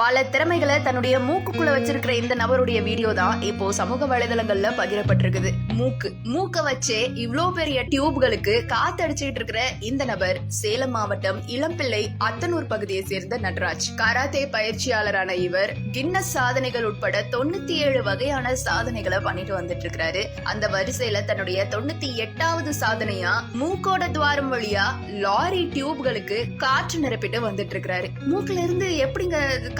பல திறமைகளை தன்னுடைய மூக்குக்குள்ள வச்சிருக்கிற இந்த நபருடைய வீடியோ தான் இப்போ சமூக வலைதளங்கள்ல பகிரப்பட்டிருக்குது மூக்கு. மூக்க வச்சே இவ்வளோ பெரிய டியூப்களுக்கு காத்தடிச்சிட்டு இருக்கிற இந்த நபர் சேலம் மாவட்டம் இளம்பிள்ளை அத்தனூர் பகுதியை சேர்ந்த நட்ராஜ். கராத்தே பயிற்சியாளரான இவர் கின்னஸ் சாதனைகள் உட்பட தொண்ணூத்தி ஏழு வகையான சாதனைகளை பண்ணிட்டு வந்துட்டு இருக்கிறாரு. அந்த வரிசையில தன்னுடைய தொண்ணூத்தி எட்டாவது சாதனையா மூக்கோட துவாரம் வழியா லாரி டியூப்களுக்கு காற்று நிரப்பிட்டு வந்துட்டு இருக்கிறாரு. மூக்குல இருந்து எப்படிங்க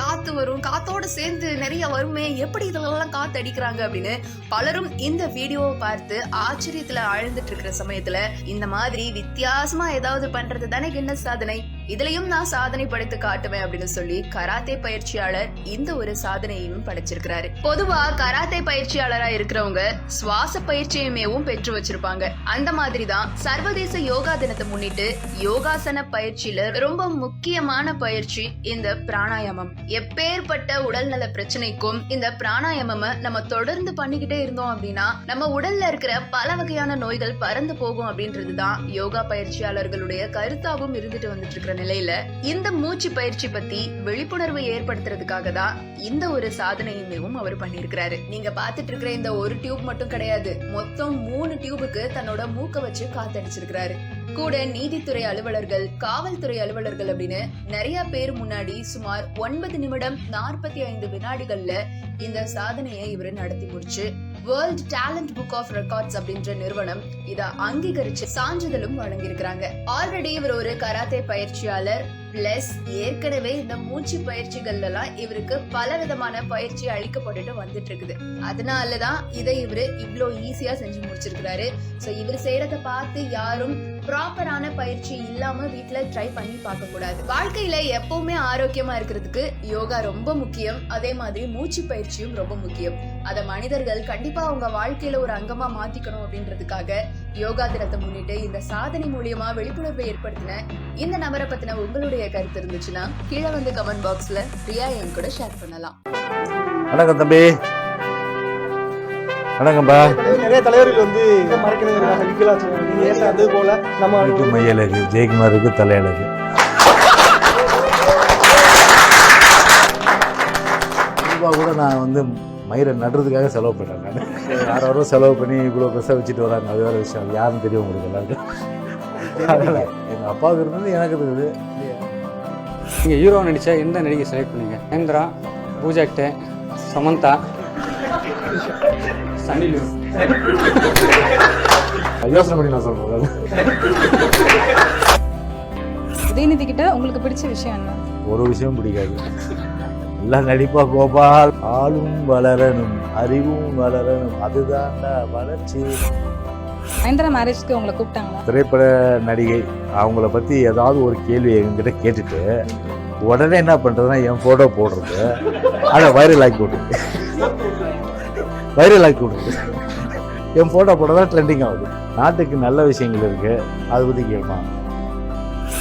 காத்து வரும் காத்தோட சேர்ந்து நிறைய வருமே எப்படி இதெல்லாம் காத்து அடிக்கிறாங்க அப்படின்னு பலரும் இந்த வீடியோவை பார்த்து ஆச்சரியத்துல ஆழ்ந்துட்டு இருக்கிற சமயத்துல இந்த மாதிரி வித்தியாசமா ஏதாவது பண்றது தானே கின்னஸ் சாதனை. இதுலயும் நான் சாதனை படைத்து காட்டுவேன் அப்படின்னு சொல்லி கராத்தே பயிற்சியாளர் இந்த ஒரு சாதனையையும் படைச்சிருக்கிறாரு. பொதுவா கராத்தே பயிற்சியாளரா இருக்கிறவங்க சுவாச பயிற்சியுமேவும் பெற்று வச்சிருப்பாங்க. அந்த மாதிரி தான் சர்வதேச யோகா தினத்தை முன்னிட்டு யோகாசன பயிற்சியில ரொம்ப முக்கியமான பயிற்சி இந்த பிராணாயாமம். எப்பேற்பட்ட உடல்நல பிரச்சனைக்கும் இந்த பிராணாயாமம் நம்ம தொடர்ந்து பண்ணிக்கிட்டே இருந்தோம் அப்படின்னா நம்ம உடல்ல இருக்கிற பல வகையான நோய்கள் பறந்து போகும் அப்படின்றதுதான் யோகா பயிற்சியாளர்களுடைய கருத்தாவும் இருந்துட்டு வந்துட்டு இருக்கிற நிலையில இந்த மூச்சு பயிற்சி பத்தி விழிப்புணர்வு ஏற்படுத்துறதுக்காக தான் இந்த ஒரு சாதனையுமேவும் அவர் பண்ணியிருக்கிறாரு. நீங்க பாத்துட்டு இருக்கிற இந்த ஒரு டியூப் மட்டும் கிடையாது. மொத்தம் மூணு டியூபுக்கு தன்னோட மூக்க வச்சு காத்தடிச்சிருக்கிறாரு. கூட நீதித்துறை அலுவலர்கள் காவல்துறை அலுவலர்கள் அப்படின்னு நிறைய பேர் முன்னாடி சுமார் ஒன்பது நிமிடம் நாற்பத்தி ஐந்து வினாடிகள்ல இந்த சாதனையை இவர் நடத்தி முடிச்சு world talent book of records அப்படின்ற நிறுவனம் இதை அங்கீகரிச்சு சான்றிதழும் வழங்கியிருக்கிறாங்க. ஆல்ரெடி இவர் ஒரு கராத்தே பயிற்சியாளர் பிளஸ் ஏற்கனவே இந்த மூச்சு பயிற்சிகள்ல எல்லாம் இவருக்கு பல விதமான பயிற்சி அளிக்கப்பட்டுட்டு வந்துட்டு இருக்குது அதனாலதான் இதை இவரு இவ்வளோ ஈஸியா செஞ்சு முடிச்சிருக்கிறாரு. சோ இவர் செய்யறத பார்த்து யாரும் ப்ராப்பரான பயிற்சி இல்லாம வீட்டுல ட்ரை பண்ணி பார்க்க கூடாது வாழ்க்கையில எப்பவுமே ஆரோக்கியமா இருக்கிறதுக்கு யோகா ரொம்ப முக்கியம். அதே மாதிரி மூச்சு பயிற்சியும் ரொம்ப முக்கியம். அத மனிதர்கள் கண்டிப்பா அவங்க வாழ்க்கையில ஒரு அங்கமா மாத்திக்கணும் அப்படின்றதுக்காக யோகா தினத்தை முன்னிட்டு இந்த சாதனை மூலியமா விழிப்புணர்வை ஏற்படுத்தின இந்த நபரை பத்தின உங்களுடைய கருத்து இருந்துச்சுன்னா கீழே வந்து கமெண்ட் பாக்ஸ்ல ரியா என் கூட ஷேர் பண்ணலாம். வணக்கம் தம்பி. வணக்கம்பா. நிறைய தலைவர்கள் வந்து விக்கலாச்சு நீங்க அது போல? நம்ம மையலகு ஜெயக்குமாருக்கு தலையழகு கூட நான் வந்து மயிரை நடுறதுக்காக செலவு பண்ணேன் நான். யாரோ செலவு பண்ணி இவ்வளோ பெருசாக வச்சுட்டு வராங்க. அது வேறு விஷயம். யாருன்னு தெரியும் உங்களுக்கு எல்லாருக்கும். அதனால எங்கள் அப்பாவுக்கு இருந்தது எனக்கு இருந்தது. நீங்கள் ஹீரோ நடித்தா எந்த நடிகை செலக்ட் பண்ணீங்க? நேந்திரா பூஜாக்டே சமந்தா? சனிலு. யோசனை பண்ணி நான் சொல்கிறேன் உதயநிதி கிட்ட உங்களுக்கு பிடிச்ச விஷயம் என்ன? ஒரு விஷயம் பிடிக்காது. எல்லாம் நடிப்பா கோபால் ஆளும் வளரணும் அறிவும் வளரணும். அதுதான்டா வளர்ச்சி. நயன்தாரா மேரேஜ்க்கு உங்களை கூப்பிட்டாங்களா? திரைப்பட நடிகை அவங்கள பற்றி ஏதாவது ஒரு கேள்வி என்கிட்ட கேட்டுட்டு உடனே என்ன பண்ணுறதுன்னா என் ஃபோட்டோ போடுறது. அதை வைரல் ஆக்கி விடுறது வைரல் ஆக்கி விடுறது என் ஃபோட்டோ போடுறதா ட்ரெண்டிங் ஆகுது. நாட்டுக்கு நல்ல விஷயங்கள் இருக்குது அதை பற்றி கேட்பான்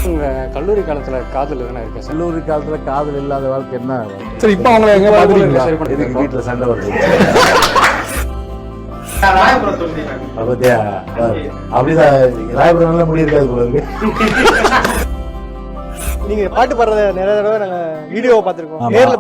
உங்கள் கல்லூரி காலத்தில் காதல் எதனா இருக்கா சார்? கல்லூரி காலத்தில் காதல் இல்லாத வாழ்க்கை என்ன? சரி இப்போ அவங்கள எங்க பண்ணி. இதுக்கு வீட்டில் சண்டை வருது? அப்படிதான் ராயபுரம் முடியிருக்காது போல இருக்கு. நீங்க பாட்டு பாடுறத நிறைய தடவை நாங்க வீடியோவை பார்த்திருக்கோம். ஆமா. நேர்ல